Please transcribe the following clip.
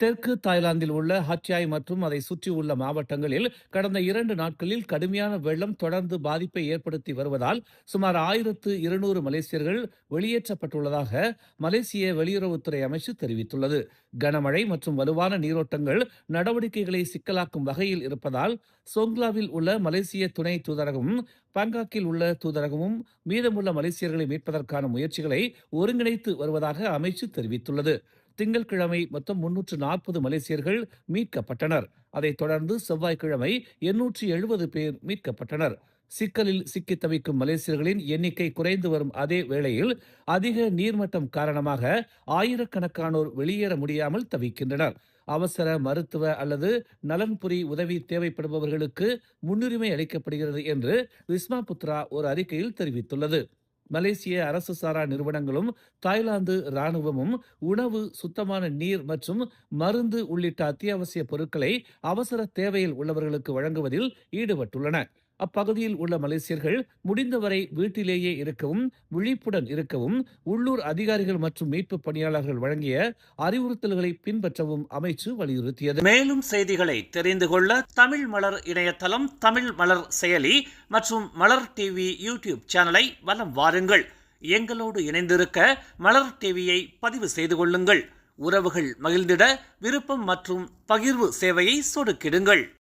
தெற்கு தாய்லாந்தில் உள்ள ஹச்சாய் மற்றும் அதை சுற்றியுள்ள மாவட்டங்களில் கடந்த இரண்டு நாட்களில் கடுமையான வெள்ளம் தொடர்ந்து பாதிப்பை ஏற்படுத்தி வருவதால் சுமார் ஆயிரத்து இருநூறு மலேசியர்கள் வெளியேற்றப்பட்டுள்ளதாக மலேசிய வெளியுறவுத்துறை அமைச்சு தெரிவித்துள்ளது. கனமழை மற்றும் வலுவான நீரோட்டங்கள் நடவடிக்கைகளை சிக்கலாக்கும் வகையில் இருப்பதால் சோங்லாவில் உள்ள மலேசிய துணை தூதரகமும் பாங்காக்கில் உள்ள தூதரகமும் மீதமுள்ள மலேசியர்களை மீட்பதற்கான முயற்சிகளை ஒருங்கிணைத்து வருவதாக அமைச்சு தெரிவித்துள்ளது. திங்கட்கிழமை மொத்தம் முன்னூற்று நாற்பது மலேசியர்கள் மீட்கப்பட்டனர். அதைத் தொடர்ந்து செவ்வாய்க்கிழமை எண்ணூற்றி எழுபது பேர் மீட்கப்பட்டனர். சிக்கலில் சிக்கித் தவிக்கும் மலேசியர்களின் எண்ணிக்கை குறைந்து வரும் அதே வேளையில் அதிக நீர்மட்டம் காரணமாக ஆயிரக்கணக்கானோர் வெளியேற முடியாமல் தவிக்கின்றனர். அவசர மருத்துவ அல்லது நலன்புரி உதவி தேவைப்படுபவர்களுக்கு முன்னுரிமை அளிக்கப்படுகிறது என்று விஸ்மா புத்ரா ஒரு அறிக்கையில் தெரிவித்துள்ளது. மலேசிய அரசு சாரா நிறுவனங்களும் தாய்லாந்து ராணுவமும் உணவு சுத்தமான நீர் மற்றும் மருந்து உள்ளிட்ட அத்தியாவசிய பொருட்களை அவசர தேவையில் உள்ளவர்களுக்கு வழங்குவதில் ஈடுபட்டுள்ளன. அப்பகுதியில் உள்ள மலேசியர்கள் முடிந்தவரை வீட்டிலேயே இருக்கவும் விழிப்புடன் இருக்கவும் உள்ளூர் அதிகாரிகள் மற்றும் மீட்பு பணியாளர்கள் வழங்கிய அறிவுறுத்தல்களை பின்பற்றவும் அமைச்சு வலியுறுத்தியது. மேலும் செய்திகளை தெரிந்து கொள்ள தமிழ் மலர் இணையதளம் தமிழ் மலர் செயலி மற்றும் மலர் டிவி யூடியூப் சேனலை வலம் வாருங்கள். எங்களோடு இணைந்திருக்க மலர் டிவியை பதிவு செய்து கொள்ளுங்கள். உறவுகள் மகிழ்ந்திட விருப்பம் மற்றும் பகிர்வு சேவையை சொடுக்கிடுங்கள்.